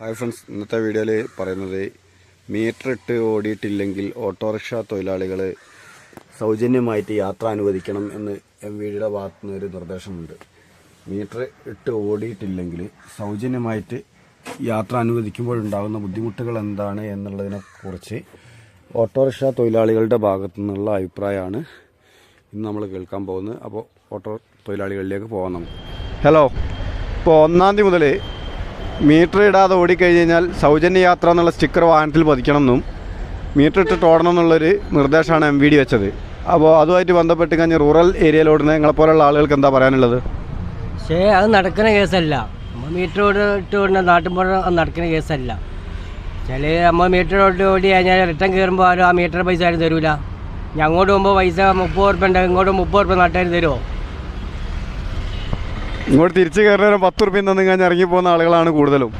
Hi friends ഇന്നത്തെ വീഡിയോയിൽ പറയുന്നത് മീറ്റർ ഇട്ട് ഓടിയിട്ടില്ലെങ്കിൽ ഓട്ടോറിക്ഷ തൊഴിലാളികൾ സൗജന്യമായിട്ട് യാത്ര അനുവദിക്കണം എന്ന് എം വി ഡിയുടെ ഭാഗത്തു നിന്ന് ഒരു നിർദ്ദേശമുണ്ട്. മീറ്റർ ഇട്ട് ഓടിയിട്ടില്ലെങ്കിൽ സൗജന്യമായിട്ട് യാത്ര അനുവദിക്കുമ്പോഴുണ്ടാകുന്ന ബുദ്ധിമുട്ടുകൾ എന്താണ് എന്നുള്ളതിനെക്കുറിച്ച് ഓട്ടോറിക്ഷ തൊഴിലാളികളുടെ ഭാഗത്തു നിന്നുള്ള അഭിപ്രായമാണ് ഇന്ന് നമ്മൾ കേൾക്കാൻ പോകുന്നത്. അപ്പോൾ ഓട്ടോ തൊഴിലാളികളിലേക്ക് പോകാം നമുക്ക്. ഹലോ ഇപ്പോൾ ഒന്നാം തീയതി മുതൽ മീറ്റർ ഇടാതെ ഓടിക്കഴിഞ്ഞാൽ കഴിഞ്ഞാൽ സൗജന്യ യാത്ര എന്നുള്ള സ്റ്റിക്കർ വാഹനത്തിൽ പതിക്കണം എന്നും മീറ്റർ ഇട്ടിട്ട് ഓടണം എന്നുള്ളൊരു നിർദ്ദേശമാണ് എം വി ഡി വെച്ചത്. അപ്പോൾ അതുമായിട്ട് ബന്ധപ്പെട്ട് കഴിഞ്ഞ് റൂറൽ ഏരിയയിലോടുന്ന നിങ്ങളെപ്പോലുള്ള ആളുകൾക്ക് എന്താ പറയാനുള്ളത്? പക്ഷേ അത് നടക്കുന്ന കേസല്ല. നമ്മൾ മീറ്റർ ഇട്ട് ഓടുന്ന നാട്ടിൻപുറ അത് നടക്കുന്ന കേസല്ല. ചില നമ്മൾ മീറ്റർ ഓടി ഓടി കഴിഞ്ഞാൽ റിട്ടേൺ കയറുമ്പോൾ ആരും ആ മീറ്റർ പൈസ ആരും തരൂല. ഞാൻ അങ്ങോട്ട് പോകുമ്പോൾ പൈസ മുപ്പത് ഉറുപ്പ്യ ഉണ്ട് ഇങ്ങോട്ട് മുപ്പത് ഉറുപ്പ്യ നാട്ടുകാർ തരുമോ ഇങ്ങോട്ട് തിരിച്ചു കയറുന്ന പത്ത് റുപ്യ തന്നു കഴിഞ്ഞാൽ ഇറങ്ങി പോകുന്ന ആളുകളാണ് കൂടുതലും.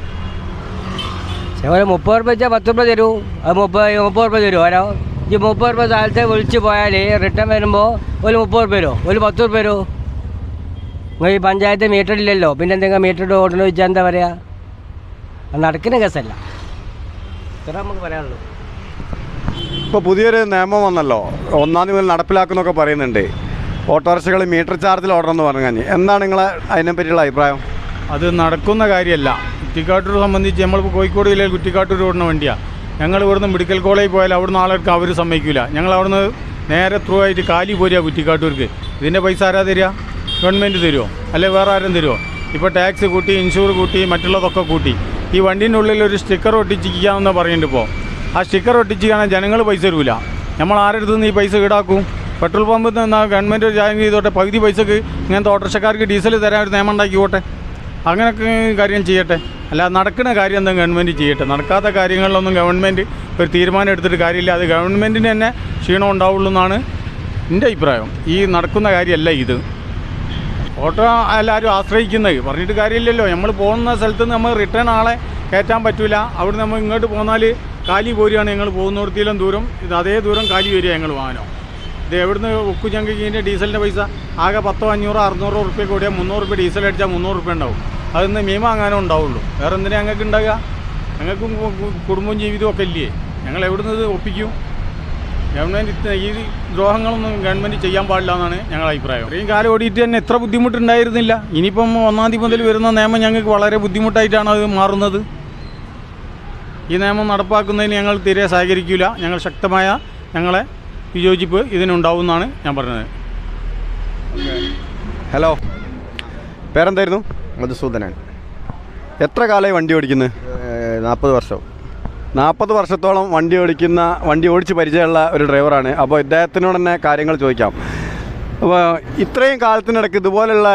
ചില മുപ്പത് റുപ്യ വെച്ചാൽ പത്ത് റുപ്യ തരൂ. അത് മുപ്പത് മുപ്പത് റുപ്യ തരൂ. ഓരോ ഈ മുപ്പത് റുപ്യ സ്ഥലത്ത് വിളിച്ച് പോയാൽ റിട്ടേൺ വരുമ്പോൾ ഒരു മുപ്പത് റുപ്യ തരുമോ ഒരു പത്ത് റുപ്യ തരുമോ നിങ്ങൾ ഈ പഞ്ചായത്ത് മീറ്റർ ഇല്ലല്ലോ. പിന്നെ എന്തെങ്കിലും മീറ്റർ ഓടണമെന്ന് വെച്ചാൽ എന്താ പറയുക നടക്കുന്ന കേസല്ല. ഇത്ര നമുക്ക് പറയാനുള്ളൂ. ഇപ്പോൾ പുതിയൊരു നിയമം വന്നല്ലോ. ഒന്നാം തീയതി മുതൽ നടപ്പിലാക്കുന്നൊക്കെ പറയുന്നുണ്ട്. ഓട്ടോറിക്ഷകൾ മീറ്റർ ചാർജിൽ ഓടണമെന്ന് പറഞ്ഞു കഴിഞ്ഞാൽ എന്താണ് നിങ്ങൾ അതിനെ പറ്റിയുള്ള അഭിപ്രായം? അത് നടക്കുന്ന കാര്യമല്ല. കുറ്റിക്കാട്ടൂർ സംബന്ധിച്ച് നമ്മളിപ്പോൾ കോഴിക്കോട് ജില്ലയിൽ കുറ്റിക്കാട്ടൂർ ഓടുന്ന വണ്ടിയാണ് ഞങ്ങൾ ഇവിടുന്ന് മെഡിക്കൽ കോളേജിൽ പോയാൽ അവിടുന്ന് ആളുകൾക്ക് അവർ സമ്മതിക്കില്ല ഞങ്ങൾ അവിടുന്ന് നേരെ ത്രൂ ആയിട്ട് കാലി പോരുക കുറ്റിക്കാട്ടൂർക്ക്. ഇതിന്റെ പൈസ ആരാ തരിക? ഗവൺമെന്റ് തരുമോ അല്ലെ വേറെ ആരും തരുമോ ഇപ്പോൾ ടാക്സ് കൂട്ടി ഇൻഷൂർ കൂട്ടി മറ്റുള്ളതൊക്കെ കൂട്ടി. ഈ വണ്ടീന്റെ ഉള്ളിൽ ഒരു സ്റ്റിക്കർ ഒട്ടിച്ചിരിക്കാമെന്ന് പറയുന്നുണ്ട് ഇപ്പോൾ ആ സ്റ്റിക്കർ ഒട്ടിച്ചിരിക്കുകയാണെങ്കിൽ ജനങ്ങൾ പൈസ തരൂല. നമ്മൾ ആരുടെ നിന്ന് ഈ പൈസ ഈടാക്കും? പെട്രോൾ പമ്പിൽ നിന്ന് ഗവൺമെന്റ് ഒരു ജായം ചെയ്തോട്ടെ പകുതി പൈസക്ക് ഇങ്ങനത്തെ ഓട്ടോറിക്ഷക്കാർക്ക് ഡീസൽ തരാൻ ഒരു നിയമം ഉണ്ടാക്കിക്കോട്ടെ. അങ്ങനെയൊക്കെ കാര്യം ചെയ്യട്ടെ. അല്ല നടക്കുന്ന കാര്യം എന്താ ഗവൺമെന്റ് ചെയ്യട്ടെ? നടക്കാത്ത കാര്യങ്ങളിലൊന്നും ഗവൺമെന്റ് ഒരു തീരുമാനം എടുത്തിട്ട് കാര്യമില്ല. അത് ഗവൺമെന്റിന് തന്നെ ക്ഷീണം ഉണ്ടാവുള്ളൂ എന്നാണ് എന്റെ അഭിപ്രായം. ഈ നടക്കുന്ന കാര്യമല്ല ഇത്. ഓട്ടോ എല്ലാവരും ആശ്രയിക്കുന്നത്. പറഞ്ഞിട്ട് കാര്യമില്ലല്ലോ. നമ്മൾ പോകുന്ന സ്ഥലത്ത് നിന്ന് നമ്മൾ റിട്ടേൺ ആളെ കയറ്റാൻ പറ്റില്ല അവിടെ നമ്മൾ ഇങ്ങോട്ട് പോന്നാൽ കാലി പോരുകയാണ് ഞങ്ങൾ പോകുന്നിടത്തിലും ദൂരം. ഇത് അതേ ദൂരം കാലി വരിക ഞങ്ങൾ വാഹനം. ഇത് എവിടുന്ന് ഉക്കു ചങ്കിന്റെ ഡീസലിന്റെ പൈസ ആകെ പത്തോ അഞ്ഞൂറോ അറുന്നൂറോ റുപ്യ കൂടിയാൽ മുന്നൂറ് റുപ്യ ഡീസൽ അടിച്ചാൽ മുന്നൂറ് റുപ്യ ഉണ്ടാവും. അതിന്ന് മീമ അങ്ങനെ ഉണ്ടാവുള്ളൂ. വേറെ എന്തിനാ ഞങ്ങൾക്ക് ഉണ്ടാകുക ഞങ്ങൾക്കും കുടുംബവും ജീവിതവും ഒക്കെ ഇല്ലേ? ഞങ്ങൾ എവിടുന്ന് ഇത് ഒപ്പിക്കും? ഗവൺമെന്റ് ഈ ദ്രോഹങ്ങളൊന്നും ഗവൺമെന്റ് ചെയ്യാൻ പാടില്ല എന്നാണ് ഞങ്ങളുടെ അഭിപ്രായം. ഇത്രയും കാലം ഓടിയിട്ട് തന്നെ എത്ര ബുദ്ധിമുട്ടുണ്ടായിരുന്നില്ല. ഇനിയിപ്പം ഒന്നാം തീയതി മുതൽ വരുന്ന നിയമം ഞങ്ങൾക്ക് വളരെ ബുദ്ധിമുട്ടായിട്ടാണ് അത് മാറുന്നത്. ഈ നിയമം നടപ്പാക്കുന്നതിന് ഞങ്ങൾ തീരെ സഹകരിക്കില്ല ഞങ്ങൾ ശക്തമായ ഞങ്ങളെ വിയോജിപ്പ് ഇതിനുണ്ടാവുമെന്നാണ് ഞാൻ പറഞ്ഞത്. ഹലോ. പേരെന്തായിരുന്നു? മധുസൂദനൻ എത്ര കാലമായി വണ്ടി ഓടിക്കുന്നത് നാൽപ്പത് വർഷം. നാൽപ്പത് വർഷത്തോളം വണ്ടി ഓടിക്കുന്ന വണ്ടി ഓടിച്ച് പരിചയമുള്ള ഒരു ഡ്രൈവറാണ്. അപ്പോൾ ഇദ്ദേഹത്തിനോട് തന്നെ കാര്യങ്ങൾ ചോദിക്കാം. അപ്പോൾ ഇത്രയും കാലത്തിനിടയ്ക്ക് ഇതുപോലുള്ള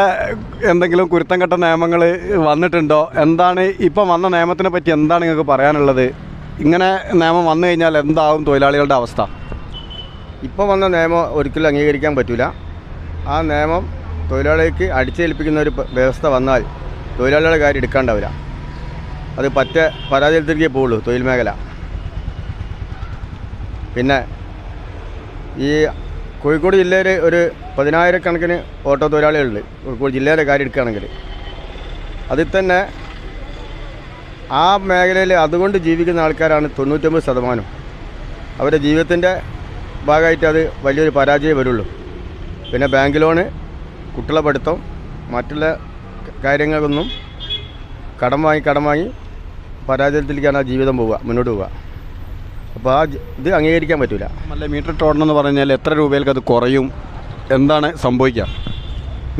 എന്തെങ്കിലും കുരുത്തം കെട്ട നിയമങ്ങൾ വന്നിട്ടുണ്ടോ? എന്താണ് ഇപ്പം വന്ന നിയമത്തിനെ പറ്റി എന്താണ് നിങ്ങൾക്ക് പറയാനുള്ളത്? ഇങ്ങനെ നിയമം വന്നു കഴിഞ്ഞാൽ എന്താവും തൊഴിലാളികളുടെ അവസ്ഥ? ഇപ്പോൾ വന്ന നിയമം ഒരിക്കലും അംഗീകരിക്കാൻ പറ്റില്ല ആ നിയമം തൊഴിലാളിക്ക് അടിച്ചേൽപ്പിക്കുന്ന ഒരു വ്യവസ്ഥ വന്നാൽ തൊഴിലാളികളുടെ കാര്യം എടുക്കാണ്ടാവില്ല. അത് പറ്റ പരാജയത്തിലേക്ക് പോവുള്ളൂ തൊഴിൽ മേഖല. പിന്നെ ഈ കോഴിക്കോട് ജില്ലയിൽ ഒരു പതിനായിരക്കണക്കിന് ഓട്ടോ തൊഴിലാളികളുണ്ട്. കോഴിക്കോട് ജില്ലയിലെ കാര്യം എടുക്കുകയാണെങ്കിൽ അതിൽ തന്നെ ആ മേഖലയിൽ അതുകൊണ്ട് ജീവിക്കുന്ന ആൾക്കാരാണ് തൊണ്ണൂറ്റൊമ്പത് ശതമാനം. അവരുടെ ജീവിതത്തിന്റെ ഭാഗമായിട്ട് അത് വലിയൊരു പരാജയം വരുള്ളൂ. പിന്നെ ബാങ്ക് ലോണ് കുട്ടികളെ പഠിത്തം മറ്റുള്ള കാര്യങ്ങൾക്കൊന്നും കടം വാങ്ങി കടം വാങ്ങി പരാജയത്തിലേക്കാണ് ആ ജീവിതം പോവുക മുന്നോട്ട് പോവുക. അപ്പോൾ ആ ഇത് അംഗീകരിക്കാൻ പറ്റില്ല നല്ല മീറ്റർ ടോടണം എന്ന് പറഞ്ഞാൽ എത്ര രൂപയിലേക്ക് അത് കുറയും? എന്താണ് സംഭവിക്കുക?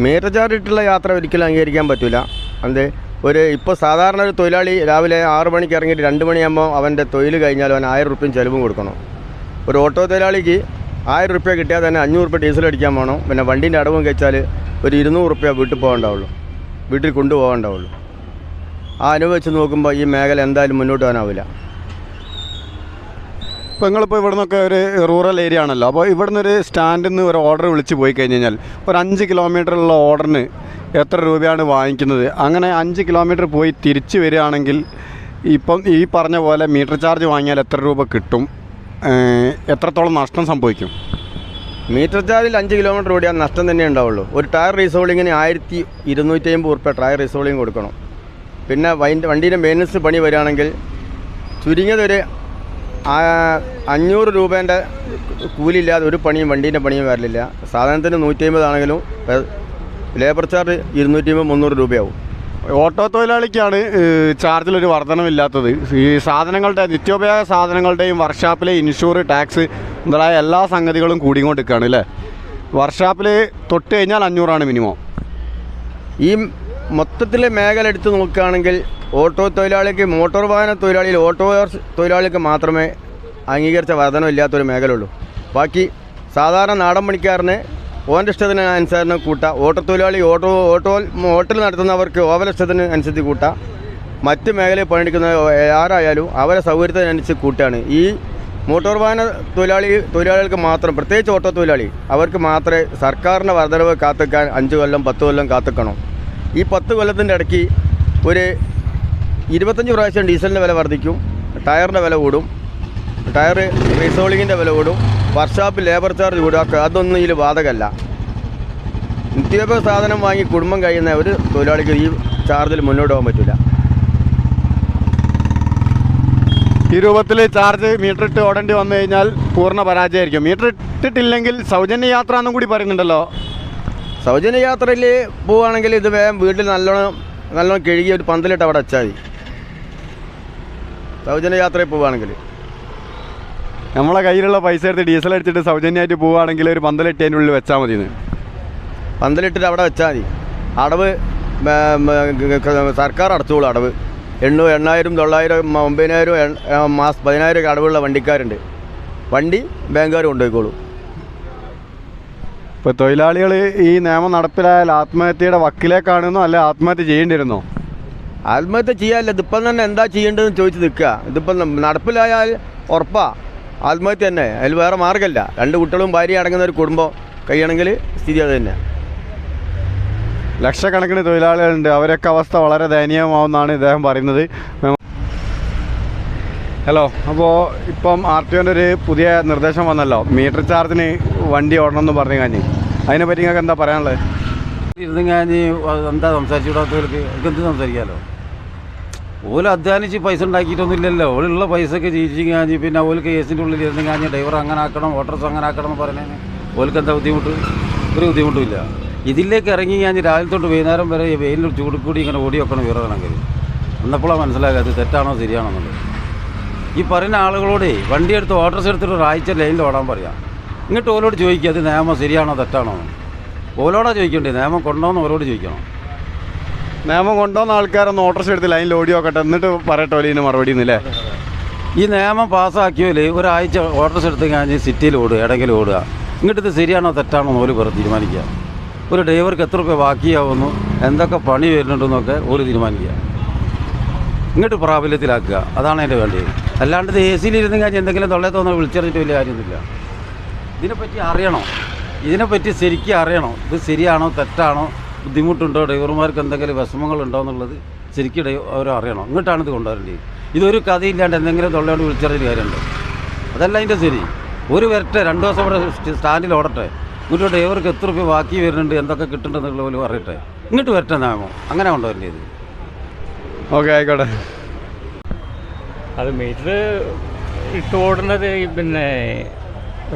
മീറ്റർ ചാർജ് ഇട്ടുള്ള യാത്ര ഒരിക്കലും അംഗീകരിക്കാൻ പറ്റില്ല അത് ഒരു ഇപ്പോൾ സാധാരണ ഒരു തൊഴിലാളി രാവിലെ ആറ് മണിക്ക് ഇറങ്ങിയിട്ട് രണ്ട് മണിയാകുമ്പോൾ അവന്റെ തൊഴിൽ കഴിഞ്ഞാൽ അവൻ ആയിരം റുപ്യയും ചിലവും കൊടുക്കണം. ഒരു ഓട്ടോ തൊഴിലാളിക്ക് ആയിരം റുപ്യ കിട്ടിയാൽ തന്നെ അഞ്ഞൂറ് റുപ്യ ഡീസൽ അടിക്കാൻ വേണം. പിന്നെ വണ്ടീന്റെ അടവും കഴിച്ചാൽ ഒരു ഇരുന്നൂറ് റുപ്യ വീട്ടിൽ പോകണ്ടാവുള്ളൂ. വീട്ടിൽ കൊണ്ടുപോകണ്ടാവുള്ളൂ. ആ അനുഭവിച്ച് നോക്കുമ്പോൾ ഈ മേഖല എന്തായാലും മുന്നോട്ട് പോകാനാവില്ല. ഇപ്പോൾ നിങ്ങളിപ്പോൾ ഇവിടെ നിന്നൊക്കെ ഒരു റൂറൽ ഏരിയ ആണല്ലോ. അപ്പോൾ ഇവിടെ നിന്നൊരു സ്റ്റാൻഡിൽ നിന്ന് ഒരു ഓർഡർ വിളിച്ച് പോയി കഴിഞ്ഞ് കഴിഞ്ഞാൽ ഒരു അഞ്ച് കിലോമീറ്ററുള്ള ഓർഡറിന് എത്ര രൂപയാണ് വാങ്ങിക്കുന്നത്? അങ്ങനെ അഞ്ച് കിലോമീറ്റർ പോയി തിരിച്ച് വരികയാണെങ്കിൽ ഇപ്പം ഈ പറഞ്ഞ പോലെ മീറ്റർ ചാർജ് വാങ്ങിയാൽ എത്ര രൂപ കിട്ടും? എത്രത്തോളം നഷ്ടം സംഭവിക്കും? മീറ്റർ ചാർജിൽ അഞ്ച് കിലോമീറ്റർ ഓടിയാൽ നഷ്ടം തന്നെ ഉണ്ടാവുള്ളൂ. ഒരു ടയർ റീസോളിങ്ങിന് ആയിരത്തി ഇരുന്നൂറ്റി അമ്പത് ഉറുപ്പ്യ ടയർ റീസോളിങ് കൊടുക്കണം. പിന്നെ വണ്ടീന്റെ മെയിന്റനൻസ് പണി വരികയാണെങ്കിൽ ചുരുങ്ങിയതൊരു അഞ്ഞൂറ് രൂപേന്റെ കൂലിയില്ലാതെ ഒരു പണിയും വണ്ടീന്റെ പണിയും വരലില്ല സാധനത്തിന് നൂറ്റി അമ്പതാണെങ്കിലും ലേബർ ചാർജ് ഇരുന്നൂറ്റി അമ്പത് മുന്നൂറ് രൂപയാവും. ഓട്ടോ തൊഴിലാളിക്കാണ് ചാർജിലൊരു വർധനമില്ലാത്തത്. ഈ സാധനങ്ങളുടെ നിത്യോപയോഗ സാധനങ്ങളുടെയും വർക്ക്ഷോപ്പിലെ ഇൻഷൂർ ടാക്സ് മുതലായ എല്ലാ സംഗതികളും കൂടിക്കൊണ്ടിരിക്കുകയാണ് അല്ലേ? വർക്ക്ഷോപ്പിൽ തൊട്ട് കഴിഞ്ഞാൽ അഞ്ഞൂറാണ് മിനിമം. ഈ മൊത്തത്തിൽ മേഖല എടുത്ത് നോക്കുകയാണെങ്കിൽ ഓട്ടോ തൊഴിലാളിക്ക് മോട്ടോർ വാഹന തൊഴിലാളിയിൽ ഓട്ടോ തൊഴിലാളിക്ക് മാത്രമേ അംഗീകരിച്ച വർധനമില്ലാത്തൊരു മേഖല ഉള്ളൂ ബാക്കി സാധാരണ നാടൻ പണിക്കാരന് ഓന്റെ ഇഷ്ടത്തിന് അനുസരണം കൂട്ടാം. ഓട്ടോ തൊഴിലാളി ഓട്ടോ ഓട്ടോ ഹോട്ടൽ നടത്തുന്നവർക്ക് ഓവല ഇഷ്ടത്തിന് അനുസരിച്ച് കൂട്ടാം. മറ്റ് മേഖലയിൽ പണിയെടുക്കുന്ന ആരായാലും അവരെ സൗകര്യത്തിനനുസരിച്ച് കൂട്ടുകയാണ് ഈ മോട്ടോർ വാഹന തൊഴിലാളി തൊഴിലാളികൾക്ക് മാത്രം പ്രത്യേകിച്ച് ഓട്ടോ തൊഴിലാളി അവർക്ക് മാത്രമേ സർക്കാരിന്റെ വർധനവ് കാത്തിക്കാൻ അഞ്ച് കൊല്ലം പത്ത് കൊല്ലം കാത്തിക്കണം. ഈ പത്ത് കൊല്ലത്തിന്റെ ഇടയ്ക്ക് ഒരു ഇരുപത്തഞ്ച് പ്രാവശ്യം ഡീസലിന്റെ വില വർദ്ധിക്കും ടയറിന്റെ വില കൂടും ടയർ റീസോളിങ്ങിന്റെ വില കൂടും വർക്ക്ഷോപ്പ് ലേബർ ചാർജ് കൂടുക അതൊന്നും ഇതിൽ ബാധകമല്ല. നിത്യോപയോഗ സാധനം വാങ്ങി കുടുംബം കഴിയുന്ന ഒരു തൊഴിലാളിക്ക് ഈ ചാർജിൽ മുന്നോട്ട് പോകാൻ പറ്റില്ല ഈ രൂപത്തിൽ ചാർജ് മീറ്റർ ഇട്ട് ഓടേണ്ടി വന്നു കഴിഞ്ഞാൽ പൂർണ പരാജയമായിരിക്കും. മീറ്റർ ഇട്ടിട്ടില്ലെങ്കിൽ സൗജന്യ യാത്ര എന്നും കൂടി പറയുന്നുണ്ടല്ലോ. സൗജന്യ യാത്രയിൽ പോവുകയാണെങ്കിൽ ഇത് വേഗം വീട്ടിൽ നല്ലോണം നല്ലോണം കഴുകി ഒരു പന്തലിട്ട് അവിടെ വെച്ചാൽ മതി. സൗജന്യ യാത്രയിൽ പോവുകയാണെങ്കിൽ നമ്മളെ കയ്യിലുള്ള പൈസ എടുത്ത് ഡീസൽ അടിച്ചിട്ട് സൗജന്യമായിട്ട് പോവുകയാണെങ്കിൽ ഒരു പന്തലിട്ട് അതിന്റെ ഉള്ളിൽ വെച്ചാൽ മതി പന്തലിട്ടിട്ട് അവിടെ വെച്ചാൽ മതി. അടവ് സർക്കാർ അടച്ചോളൂ അടവ്. എണ്ണൂ എണ്ണായിരം തൊള്ളായിരം ഒമ്പതിനായിരം മാസം പതിനായിരം ഒക്കെ അടവുള്ള വണ്ടിക്കാരുണ്ട്. വണ്ടി ബാങ്കുകാർ കൊണ്ടുപോയിക്കോളൂ. ഇപ്പോൾ തൊഴിലാളികൾ ഈ നിയമം നടപ്പിലായാൽ ആത്മഹത്യയുടെ വക്കിലേക്കാണെന്നോ അല്ലെ ആത്മഹത്യ ചെയ്യേണ്ടിരുന്നോ ആത്മഹത്യ ചെയ്യാല്ല ഇതിപ്പം തന്നെ എന്താ ചെയ്യേണ്ടതെന്ന് ചോദിച്ച് നിൽക്കുക. ഇതിപ്പം നടപ്പിലായാൽ ഉറപ്പാ. ആത്മഹത്യ തന്നെ. അതിൽ വേറെ മാർഗമില്ല. രണ്ട് കുട്ടികളും ഭാര്യ അടങ്ങുന്ന ഒരു കുടുംബം കഴിയണമെങ്കിൽ സ്ഥിതി അത് തന്നെ. ലക്ഷക്കണക്കിന് തൊഴിലാളികളുണ്ട്. അവരൊക്കെ അവസ്ഥ വളരെ ദയനീയമാവുമെന്നാണ് ഇദ്ദേഹം പറയുന്നത്. ഹലോ അപ്പോൾ ഇപ്പം ആർ ടി ഒന്റെ ഒരു പുതിയ നിർദ്ദേശം വന്നല്ലോ. മീറ്റർ ചാർജിന് വണ്ടി ഓടണം എന്ന് പറഞ്ഞു കഴിഞ്ഞ് അതിനെപ്പറ്റി നിങ്ങൾക്ക് എന്താ പറയാനുള്ളത്? ഇരുന്ന് കഴിഞ്ഞ് എന്താ സംസാരിച്ചുകൂടാത്തവർക്ക് അവർക്ക് എന്ത് സംസാരിക്കാമല്ലോ ഓൽ അധ്വാനിച്ച് പൈസ ഉണ്ടാക്കിയിട്ടൊന്നുമില്ലല്ലോ. ഓലുള്ള പൈസയൊക്കെ ജീവിച്ചു കഴിഞ്ഞ് പിന്നെ ഓൽ കേസിന്റെ ഉള്ളിൽ ഇരുന്ന് കഴിഞ്ഞ് ഡ്രൈവർ അങ്ങനെ ആക്കണം ഓട്ടർസ് അങ്ങനെ ആക്കണം എന്ന് പറഞ്ഞാൽ ഓൽക്ക് എന്താ ബുദ്ധിമുട്ട്? ഒരു ബുദ്ധിമുട്ടുമില്ല. ഇതിലേക്ക് ഇറങ്ങി കഴിഞ്ഞ് രാവിലെ തൊട്ട് വൈകുന്നേരം വരെ വെയിലിൽ ചൂട് കൂടി ഇങ്ങനെ ഓടി വെക്കണം വീറണമെങ്കിൽ എന്നപ്പോഴാണ് മനസ്സിലാക്കുക അത് തെറ്റാണോ ശരിയാണോ എന്നുള്ളത് ഈ പറയുന്ന ആളുകളോട് വണ്ടി എടുത്ത് ഓട്ടർസ് എടുത്തിട്ട് ഒരാഴ്ച ലൈനിൽ ഓടാൻ പറയാം. ഇങ്ങോട്ട് ഓലോട് ചോദിക്കുക അത് നിയമം ശരിയാണോ തെറ്റാണോ. ഓലോടാ ചോദിക്കണ്ടേ നിയമം കൊണ്ടോന്ന് ഓലോട് ചോദിക്കണം. നിയമം കൊണ്ടുവന്ന ആൾക്കാരൊന്ന് ഓട്ടർസ് എടുത്ത് ലൈനിൽ ഓടി നോക്കട്ടെ എന്നിട്ട് പറയട്ടെ ഒലീന് മറുപടി എന്നില്ലേ ഈ നിയമം പാസ്സാക്കിയാൽ ഒരാഴ്ച ഓട്ടർസ് എടുത്ത് കഴിഞ്ഞ് സിറ്റിയിൽ ഓടുക ഇടയ്ക്കിൽ ഓടുക. ഇങ്ങോട്ട് ശരിയാണോ തെറ്റാണോ എന്ന് പേർ തീരുമാനിക്കുക. ഒരു ഡ്രൈവർക്ക് എത്ര രൂപ ബാക്കിയാവുന്നു എന്തൊക്കെ പണി വരുന്നുണ്ടെന്നൊക്കെ ഒരു തീരുമാനിക്കുക. ഇങ്ങോട്ട് പ്രാബല്യത്തിലാക്കുക. അതാണ് എന്റെ വേണ്ടത്. അല്ലാണ്ട് ഇത് എ സിയിൽ ഇരുന്ന് കഴിഞ്ഞ് എന്തെങ്കിലും തൊള്ളേ വിളിച്ചറിഞ്ഞിട്ട് വലിയ കാര്യമൊന്നുമില്ല. ഇതിനെപ്പറ്റി അറിയണോ? ഇതിനെപ്പറ്റി ശരിക്കും അറിയണോ? ഇത് ശരിയാണോ തെറ്റാണോ? ബുദ്ധിമുട്ടുണ്ടോ? ഡ്രൈവർമാർക്ക് എന്തെങ്കിലും വിഷമങ്ങളുണ്ടോ എന്നുള്ളത് ശരിക്കും ഡ്രൈവർ അവർ അറിയണം. ഇങ്ങോട്ടാണ് ഇത് കൊണ്ടുവരേണ്ടത്. ഇതൊരു കഥയില്ലാണ്ട് എന്തെങ്കിലും തൊള്ളയോട് വിളിച്ചറിഞ്ഞ കാര്യമുണ്ട്? അതല്ല അതിന്റെ ശരി. ഒരു വരട്ടെ രണ്ട് ദിവസം ഇവിടെ സ്റ്റാൻഡിൽ ഓടട്ടെ. ഇങ്ങോട്ട് ഡ്രൈവർക്ക് എത്ര രൂപ ബാക്കി വരുന്നുണ്ട് എന്തൊക്കെ കിട്ടുന്നുണ്ടെന്നുള്ള പോലും അറിയട്ടെ. ഇങ്ങോട്ട് വരട്ടെ നാമോ. അങ്ങനെ കൊണ്ടുവരേണ്ടത്. ഓക്കെ ആയിക്കോട്ടെ. അത് മീറ്റർ ഇട്ട് ഓടുന്നത് പിന്നെ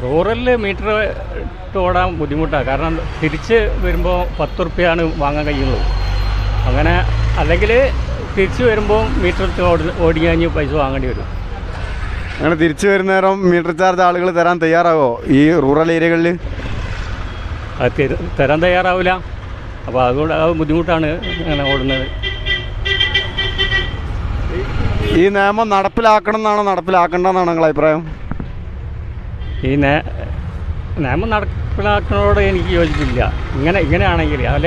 റൂറലിൽ മീറ്റർ ഇട്ട് ഓടാൻ ബുദ്ധിമുട്ടാണ് കാരണം തിരിച്ച് വരുമ്പോൾ പത്ത് റുപ്യാണ് വാങ്ങാൻ കഴിയുള്ളൂ. അങ്ങനെ അല്ലെങ്കിൽ തിരിച്ച് വരുമ്പോൾ മീറ്റർ ഇട്ട് ഓടി ഓടി കഴിഞ്ഞ് പൈസ വാങ്ങേണ്ടി വരും. അങ്ങനെ തിരിച്ചു വരുന്നേരം മീറ്റർ ചാർജ് ആളുകൾ തരാൻ തയ്യാറാവോ ഈ റൂറൽ ഏരിയകളിൽ അത് തര- തരാൻ തയ്യാറാവില്ല. അപ്പോൾ അതുകൊണ്ട് അത് ബുദ്ധിമുട്ടാണ് അങ്ങനെ ഓടുന്നത്. ഈ നിയമം നടപ്പിലാക്കണം എന്നാണോ നടപ്പിലാക്കേണ്ടെന്നാണോ നിങ്ങളുടെ അഭിപ്രായം? ഈ നിയമം നടപ്പിലാക്കുന്നതോട് എനിക്ക് യോജിപ്പില്ല. ഇങ്ങനെ ഇങ്ങനെയാണെങ്കിൽ അതിൽ